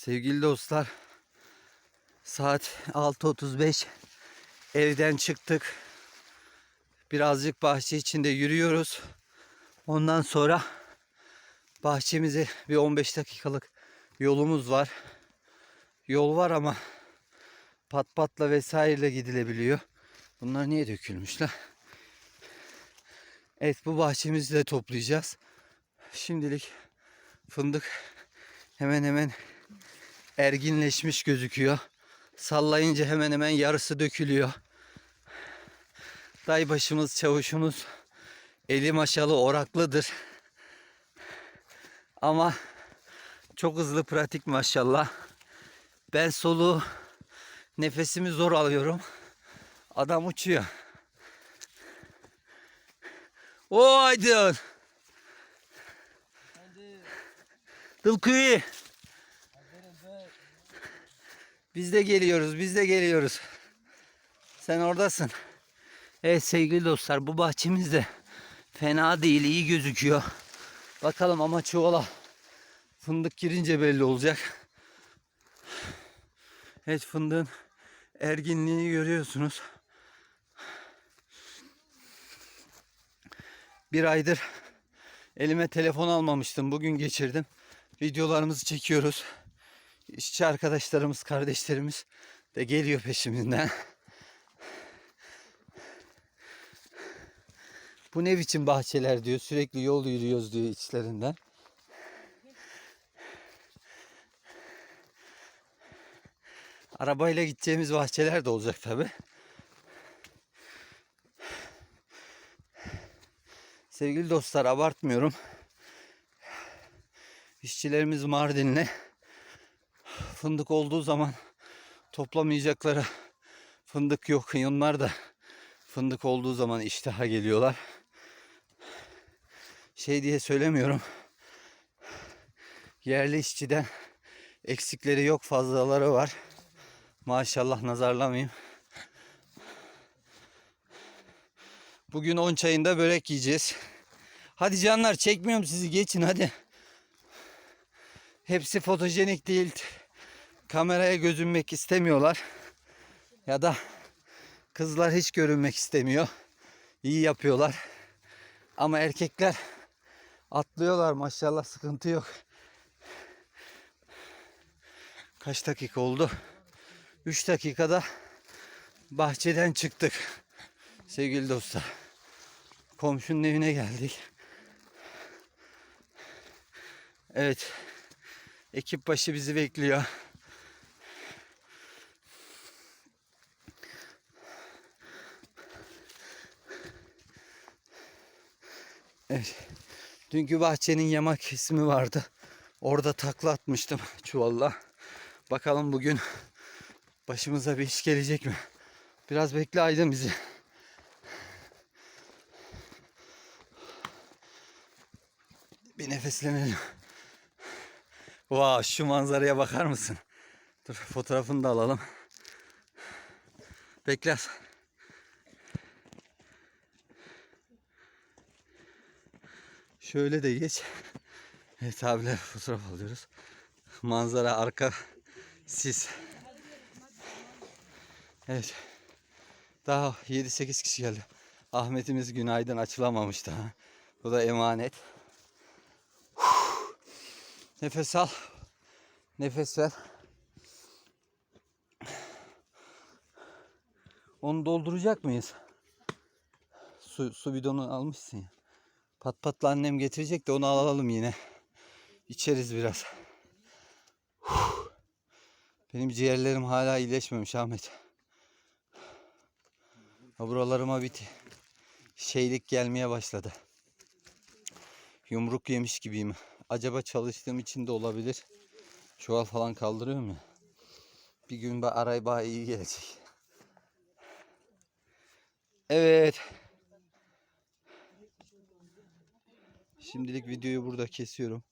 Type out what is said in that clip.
Sevgili dostlar, saat 6.35 evden çıktık. Birazcık bahçe içinde yürüyoruz. Ondan sonra bahçemize bir 15 dakikalık yolumuz var. Yol var ama pat patla vesaireyle gidilebiliyor. Bunlar niye dökülmüşler? Evet bu bahçemizi de toplayacağız. Şimdilik fındık hemen hemen erginleşmiş gözüküyor. Sallayınca hemen hemen yarısı dökülüyor. Day başımız çavuşumuz eli maşalı oraklıdır. Ama çok hızlı pratik maşallah. Ben soluğu nefesimi zor alıyorum. Adam uçuyor. O Aydın. Dılkıyı. Biz de geliyoruz, biz de geliyoruz. Sen oradasın. Evet sevgili dostlar bu bahçemiz de fena değil, iyi gözüküyor. Bakalım ama çuvala fındık girince belli olacak. Evet fındığın erginliğini görüyorsunuz. Bir aydır elime telefon almamıştım. Bugün geçirdim. Videolarımızı çekiyoruz. İşçi arkadaşlarımız, kardeşlerimiz de geliyor peşimizden. Bu ne biçim bahçeler diyor. Sürekli yol yürüyoruz diyor içlerinden. Arabayla gideceğimiz bahçeler de olacak tabi. Sevgili dostlar abartmıyorum. İşçilerimiz Mardinli. Fındık olduğu zaman toplamayacakları fındık yok. Onlar da fındık olduğu zaman iştaha geliyorlar. Şey diye söylemiyorum. Yerli işçiden eksikleri yok fazlaları var. Maşallah nazarlamayayım. Bugün 10 çayında börek yiyeceğiz. Hadi canlar çekmiyorum sizi geçin hadi. Hepsi fotojenik değil. Kameraya gözünmek istemiyorlar. Ya da kızlar hiç görünmek istemiyor. İyi yapıyorlar. Ama erkekler atlıyorlar maşallah sıkıntı yok. Kaç dakika oldu? 3 dakikada bahçeden çıktık. Sevgili dostlar. Komşunun evine geldik. Evet. Ekip başı bizi bekliyor. Evet. Dünkü bahçenin yama kesimi vardı. Orada takla atmıştım çuvalla. Bakalım bugün başımıza bir iş gelecek mi? Biraz bekle Aydın bizi. Bir nefeslenelim. Vay şu manzaraya bakar mısın? Dur fotoğrafını da alalım. Bekle. Şöyle de geç. Evet abiler fotoğraf alıyoruz. Manzara arka sis. Evet. Daha 7-8 kişi geldi. Ahmet'imiz günaydın açılamamış daha. Bu da emanet. Nefes al. Nefes ver. Onu dolduracak mıyız? Su, su bidonu almışsın ya. Pat patla annem getirecek de onu alalım yine. İçeriz biraz. Benim ciğerlerim hala iyileşmemiş Ahmet. Buralarıma bir şeylik gelmeye başladı. Yumruk yemiş gibiyim. Acaba çalıştığım için de olabilir. Çuval falan kaldırıyorum ya. Bir gün ba aray bana iyi gelecek. Evet. Şimdilik videoyu burada kesiyorum.